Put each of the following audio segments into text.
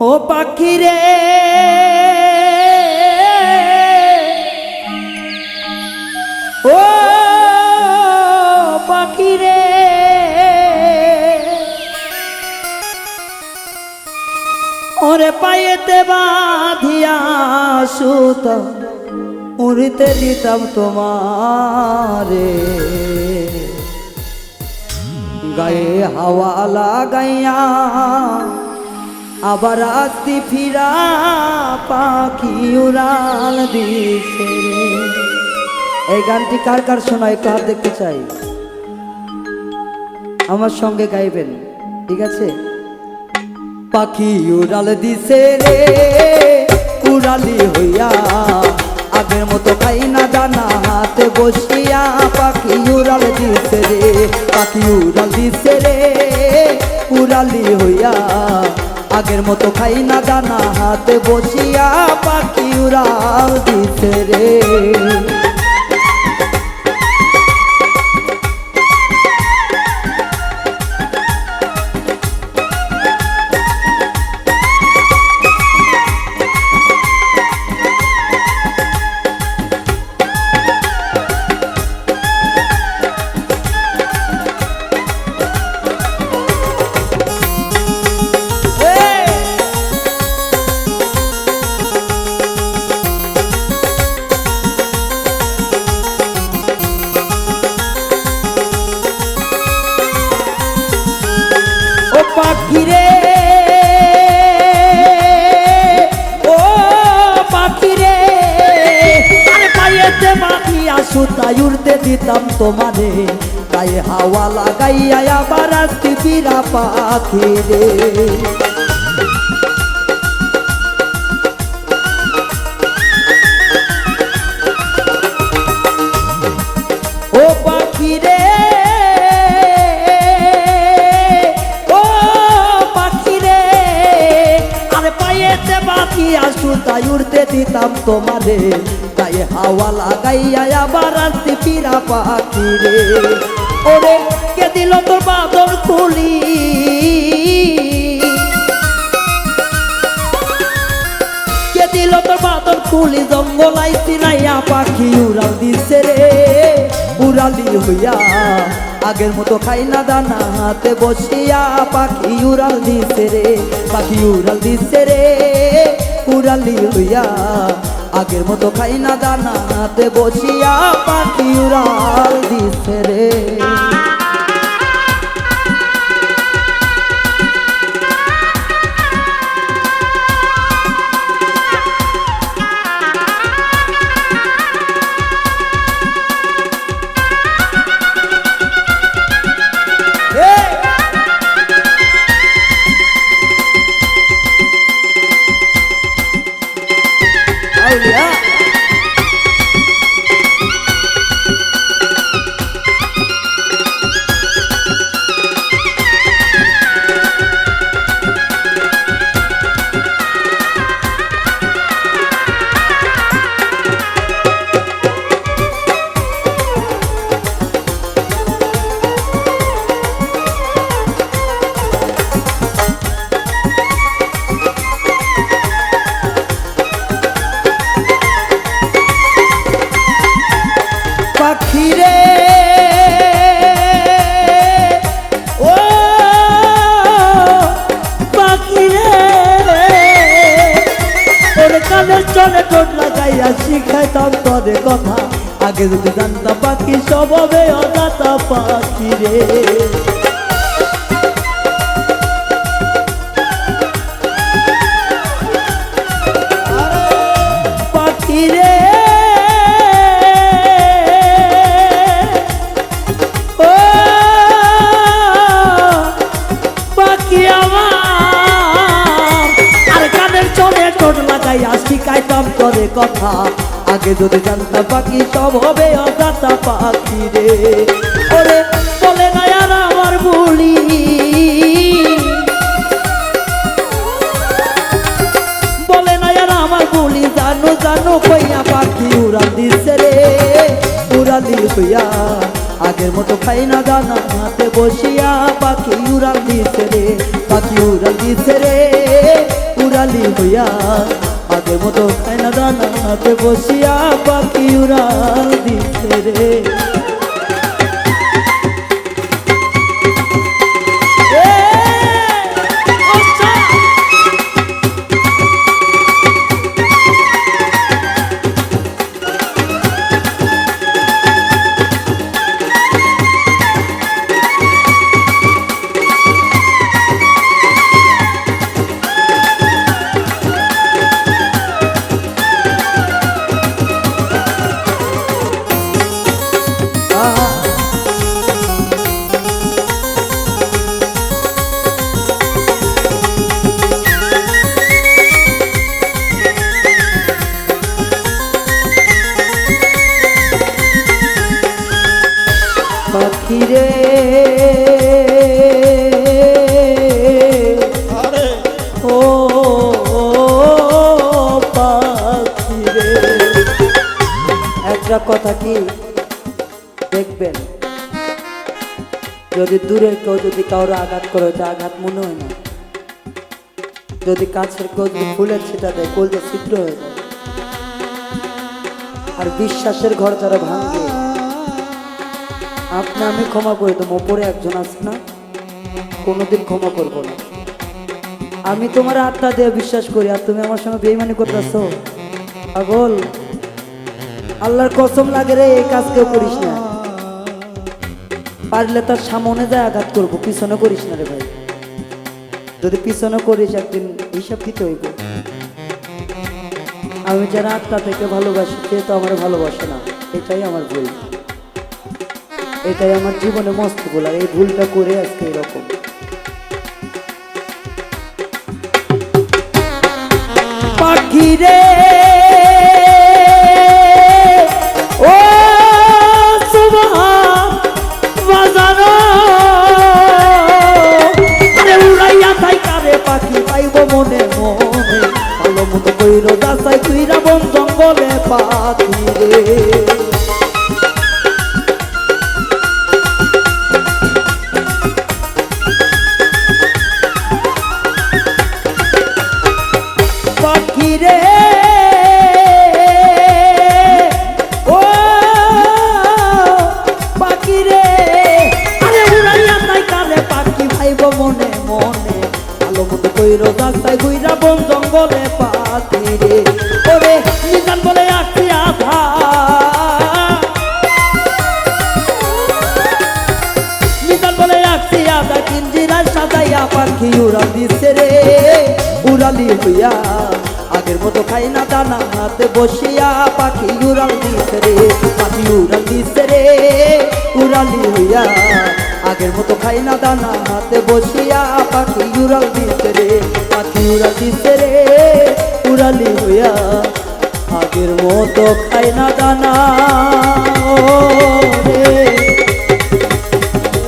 ও পাখি রে ও পাখি রে ওরে পায়েতে বাঁধিয়া সুত, উড়িতে দিতাম তোমারে। গায়ে হাওয়া লাগাইয়া আবার আসতি ফিরা পাখি উড়াল দিছে এই গানটি কার কার শোনায়, কার দেখতে চাই? আমার সঙ্গে গাইবেন, ঠিক আছে? পাখি উড়াল দিছে রে, উড়ালি হইয়া আগের মতো খাই না জানা হাতে বসিয়া। পাখি উড়াল দিছে রে, পাখি উড়াল দিছে রে, উড়ালি হইয়া আগের মতো খাই না দানা হাতে বসিয়া পাখি উড়াল দিতে রে। তাই উড়তে দিতাম তোমারে। গায়ে হাওয়া লাগাইয়া আবার আসতি বিরা পাখি রে ও পাখি রে আসু তাই উড়তে দিতাম তোমারে। গায়ে হাওয়া লাগাইয়া আবার আসতে পিরা পাখি রে ওরে, কে দিল তোর বাদর খুলি কে দিল তোর বাদর খুলি জঙ্গল আইসি নাইয়া পাখি উড়াল দিছে রে। উড়ালি হইয়া আগের মতো খাই না দানা হাতে বসিয়া পাখি উড়াল দিছে রে, পাখি উড়াল দিছে রে। উড়ালি হইয়া আগের মতো খাই না দানা দেবো বসিয়া পাখি উড়াল দিছে রে। চলে টোট লাগাইয়া শিখাইতাম তোদের কথা। আগে যদি জানতাম পাখি সব হবে অজাতা পাখি রে। কথা। আগে যদি জানতাম পাখি, সব হবে অজাতা পাখি রে। ওরে বলে না আর আমার বলি। বলে না আর আমার বলি, জানো জানো, কইয়া পাখি উড়াল দিছে রে। উড়ালি হইয়া আগের মতো খাই না, দানা হাতে বসিয়া পাখি উড়াল দিছে রে, পাখি উড়াল দিছে রে। উড়ালি হইয়া মতো খায় না দানাতে বসিয়া পাখি উড়াল দিতে রে। কথা কি? দেখবেন, যদি দূরের কেউ যদি কারোর আঘাত করে ওটা আঘাত মনে হয় না। যদি কাছের কেউ যদি ফুলের ছিটা দেয় কলটা ছিদ্র হয়ে যায়। আর বিশ্বাসের ঘর যারা ভাঙবে, আপনি আমি ক্ষমা করে দেবো, ওপরে একজন আছে না? কোনোদিন ক্ষমা করব না। আমি তোমার আত্মা দিয়ে বিশ্বাস করি, আর তুমি আমার সঙ্গে বেইমানি করতেছো। পাগল? আল্লাহর কসম লাগে রে, এই কাজ কেউ করিস না। পারলে তার সামনে যায় আঘাত করব, পিছনে করিস না রে ভাই। যদি পিছনে করিস, একদিন হিসাব দিতে হইব। আমি যারা আত্মা থেকে ভালোবাসি, সে তো আমার ভালোবাসে না। এটাই আমার ভুল। এটাই আমার জীবনে মস্ত ভুল, আর এই ভুলটা করে আজকে এরকম। পাখি মতো কইরো দাসাই তুইরা বন জঙ্গলে পাখি রে। তাই মনে মনে। ভালো মতো কইরো রাস্তায় ঘুইরা বন জঙ্গলে পাখি রে। ওরে নিজান বলে আসছি আধা নিজান বলে আসছি আধা কিঞ্জিরায় সাজাইয়া পাখি উড়াল দিছে রে। উড়ালি হইয়া আগের মতো খাই না দানা হাতে বসিয়া পাখি উড়াল দিছে রে। পাখি উড়াল দিছে রে, উড়ালি হইয়া আগের মতো খাই না দানা হাতে বসিয়া পাখি উড়াল দিছে উড়াল সেরে উড়ালি হইয়া আগের মতো খাই না দানা।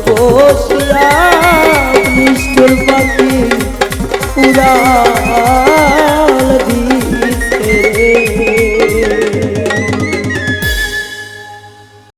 বসিয়া নিষ্ঠুর পাখি উড়া